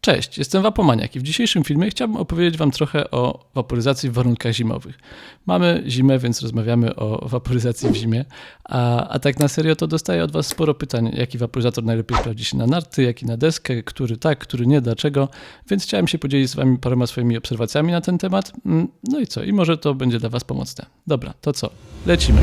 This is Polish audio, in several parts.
Cześć, jestem Wapomaniak i w dzisiejszym filmie chciałbym opowiedzieć Wam trochę o waporyzacji w warunkach zimowych. Mamy zimę, więc rozmawiamy o waporyzacji w zimie, a, a tak na serio to dostaję od Was sporo pytań, jaki waporyzator najlepiej sprawdzi się na narty, jaki na deskę, który tak, który nie, dlaczego, więc chciałem się podzielić z Wami paroma swoimi obserwacjami na ten temat. Mm, No i co, i może to będzie dla Was pomocne. Dobra, to co, lecimy.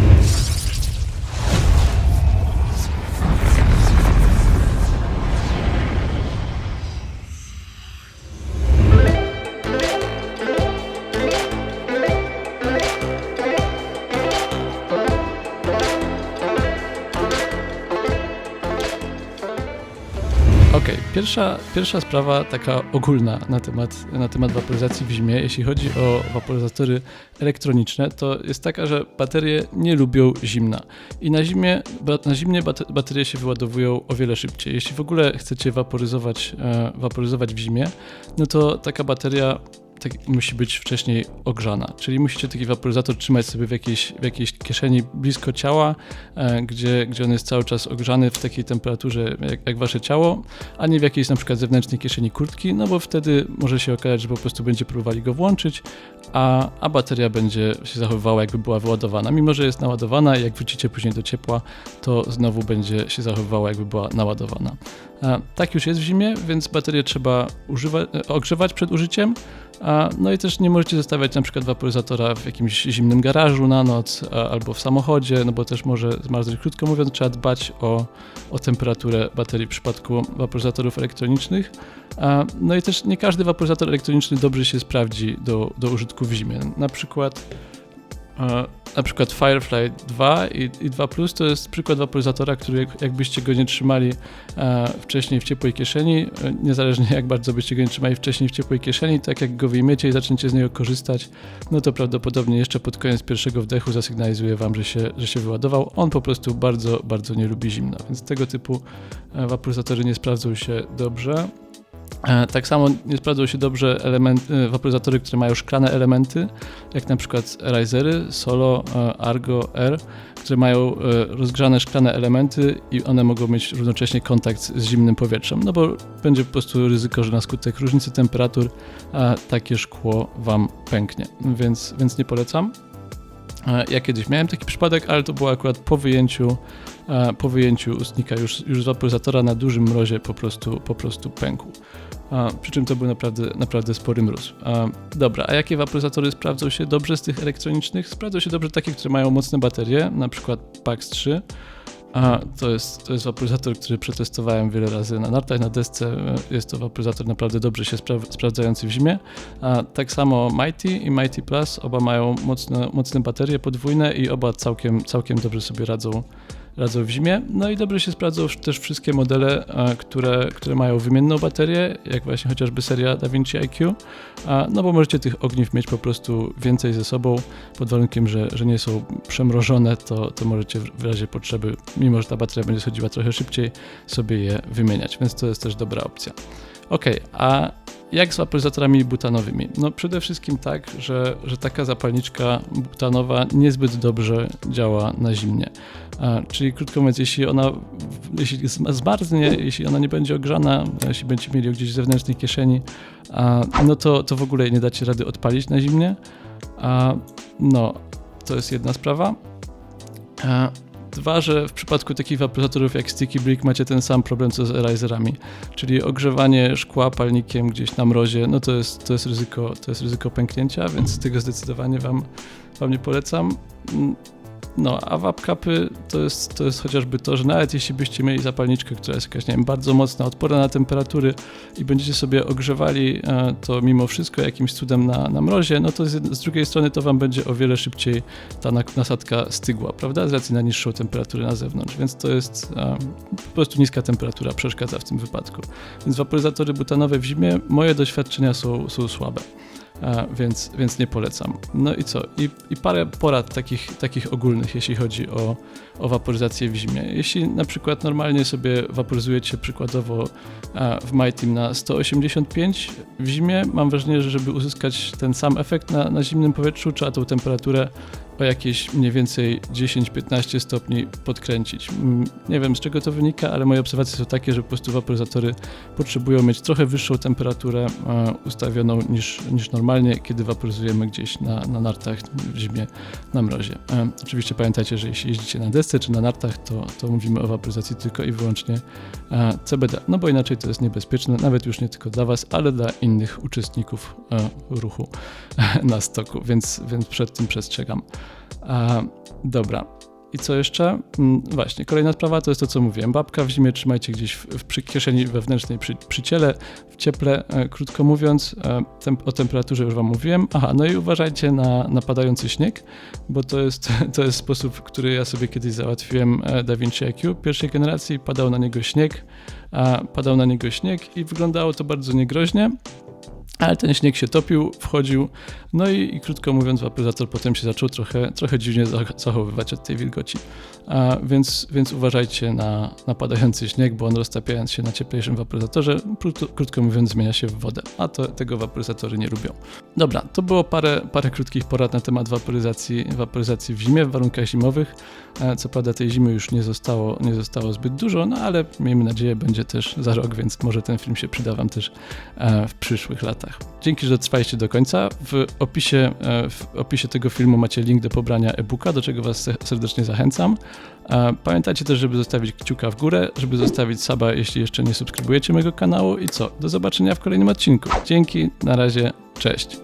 Okej, pierwsza, pierwsza sprawa taka ogólna na temat, na temat waporyzacji w zimie, jeśli chodzi o waporyzatory elektroniczne, to jest taka, że baterie nie lubią zimna i na zimie, na zimnie bate- baterie się wyładowują o wiele szybciej. Jeśli w ogóle chcecie waporyzować, e, waporyzować w zimie, no to taka bateria tak, musi być wcześniej ogrzana, czyli musicie taki waporyzator trzymać sobie w jakiejś, w jakiejś kieszeni blisko ciała, e, gdzie, gdzie on jest cały czas ogrzany w takiej temperaturze jak, jak wasze ciało, a nie w jakiejś na przykład zewnętrznej kieszeni kurtki, no bo wtedy może się okazać, że po prostu będzie próbowali go włączyć, a, a bateria będzie się zachowywała jakby była wyładowana. Mimo, że jest naładowana, jak wrócicie później do ciepła, to znowu będzie się zachowywała jakby była naładowana. E, Tak już jest w zimie, więc baterię trzeba używa- e, ogrzewać przed użyciem, No i też nie możecie zostawiać na przykład waporyzatora w jakimś zimnym garażu na noc albo w samochodzie, no bo też może zmarzać. Krótko mówiąc, trzeba dbać o, o temperaturę baterii w przypadku waporyzatorów elektronicznych. No i też nie każdy waporyzator elektroniczny dobrze się sprawdzi do, do użytku w zimie. Na przykład na przykład Firefly 2 i, i 2 Plus to jest przykład waporyzatora, który jak, jakbyście go nie trzymali e, wcześniej w ciepłej kieszeni, e, niezależnie jak bardzo byście go nie trzymali wcześniej w ciepłej kieszeni, tak jak go wyjmiecie i zaczniecie z niego korzystać, no to prawdopodobnie jeszcze pod koniec pierwszego wdechu zasygnalizuje wam, że się, że się wyładował. On po prostu bardzo, bardzo nie lubi zimna, więc tego typu e, waporyzatory nie sprawdzą się dobrze. E, Tak samo nie sprawdzą się dobrze element, e, waporyzatory, które mają szklane elementy, jak na przykład Risery, Solo, e, Argo, R, które mają rozgrzane szklane elementy i one mogą mieć równocześnie kontakt z zimnym powietrzem, no bo będzie po prostu ryzyko, że na skutek różnicy temperatur takie szkło wam pęknie, więc, więc nie polecam. E, Ja kiedyś miałem taki przypadek, ale to było akurat po wyjęciu, e, po wyjęciu ustnika już, już z waporyzatora na dużym mrozie po prostu, po prostu pękł. A, przy czym to był naprawdę, naprawdę spory mróz. Dobra, a jakie waporyzatory sprawdzą się dobrze z tych elektronicznych? Sprawdzą się dobrze takie, które mają mocne baterie, na przykład PAX 3. A, to, jest, to jest waporyzator, który przetestowałem wiele razy na nartach, na desce. Jest to waporyzator naprawdę dobrze się spra- sprawdzający w zimie. A, tak samo Mighty i Mighty Plus, oba mają mocne, mocne baterie podwójne i oba całkiem, całkiem dobrze sobie radzą, radzą w zimie. No i dobrze się sprawdzą też wszystkie modele, które, które mają wymienną baterię, jak właśnie chociażby seria DaVinci IQ, no bo możecie tych ogniw mieć po prostu więcej ze sobą, pod warunkiem, że, że nie są przemrożone, to, to możecie w razie potrzeby, mimo że ta bateria będzie schodziła trochę szybciej, sobie je wymieniać, więc to jest też dobra opcja. Ok, a jak z waporyzatorami butanowymi? No przede wszystkim tak, że, że taka zapalniczka butanowa niezbyt dobrze działa na zimnie. Czyli krótko mówiąc, jeśli ona jeśli zma- zmarznie, jeśli ona nie będzie ogrzana, jeśli będziecie mieli ją gdzieś w zewnętrznej kieszeni, no to, to w ogóle nie dacie rady odpalić na zimnie. No, to jest jedna sprawa. Dwa, że w przypadku takich waporyzatorów jak Sticky Brick macie ten sam problem co z Riserami, czyli ogrzewanie szkła palnikiem gdzieś na mrozie, no to jest, to jest, ryzyko, to jest ryzyko pęknięcia, więc tego zdecydowanie wam, wam nie polecam. No, a wapkapy to jest, to jest chociażby to, że nawet jeśli byście mieli zapalniczkę, która jest jakaś, nie wiem, bardzo mocna, odporna na temperatury i będziecie sobie ogrzewali e, to mimo wszystko jakimś cudem na, na mrozie, no to z, z drugiej strony to wam będzie o wiele szybciej ta nasadka stygła, prawda? Z racji na niższą temperaturę na zewnątrz, więc to jest e, po prostu niska temperatura przeszkadza w tym wypadku. Więc waporyzatory butanowe w zimie, moje doświadczenia są, są słabe. Więc, więc nie polecam. No i co? I, i parę porad takich, takich ogólnych, jeśli chodzi o, o waporyzację w zimie. Jeśli na przykład normalnie sobie waporyzujecie przykładowo w MyTeam na 185 w zimie, mam wrażenie, że żeby uzyskać ten sam efekt na, na zimnym powietrzu, trzeba tą temperaturę o jakieś mniej więcej 10-15 stopni podkręcić. Mm, Nie wiem z czego to wynika, ale moje obserwacje są takie, że po prostu waporyzatory potrzebują mieć trochę wyższą temperaturę e, ustawioną niż, niż normalnie, kiedy waporyzujemy gdzieś na, na nartach w zimie na mrozie. E, Oczywiście pamiętajcie, że jeśli jeździcie na desce czy na nartach, to, to mówimy o waporyzacji tylko i wyłącznie e, CBD, no bo inaczej to jest niebezpieczne, nawet już nie tylko dla Was, ale dla innych uczestników ruchu na stoku, więc, więc przed tym przestrzegam. A, dobra. I co jeszcze? Mm, Właśnie, kolejna sprawa to jest to, co mówiłem. Babka w zimie trzymajcie gdzieś w, w przy kieszeni wewnętrznej przy, przy ciele, w cieple, e, krótko mówiąc. E, o temperaturze już Wam mówiłem. Aha, no i uważajcie na, padający śnieg, bo to jest, to jest sposób, który ja sobie kiedyś załatwiłem e, DaVinci IQ pierwszej generacji. Padał na niego śnieg, a padał na niego śnieg i wyglądało to bardzo niegroźnie. Ale ten śnieg się topił, wchodził, no i, i krótko mówiąc, waporyzator potem się zaczął trochę, trochę dziwnie zach- zachowywać od tej wilgoci. A, więc, więc uważajcie na, na padający śnieg, bo on roztapiając się na cieplejszym waporyzatorze, krótko, krótko mówiąc, zmienia się w wodę, a to, tego waporyzatory nie lubią. Dobra, to było parę, parę krótkich porad na temat waporyzacji, waporyzacji w zimie, w warunkach zimowych. E, Co prawda tej zimy już nie zostało, nie zostało zbyt dużo, no ale miejmy nadzieję, będzie też za rok, więc może ten film się przyda Wam też e, w przyszłych latach. Dzięki, że dotrwaliście do końca. W opisie, e, w opisie tego filmu macie link do pobrania e-booka, do czego Was se- serdecznie zachęcam. E, Pamiętajcie też, żeby zostawić kciuka w górę, żeby zostawić suba, jeśli jeszcze nie subskrybujecie mojego kanału. I co? Do zobaczenia w kolejnym odcinku. Dzięki, na razie, cześć.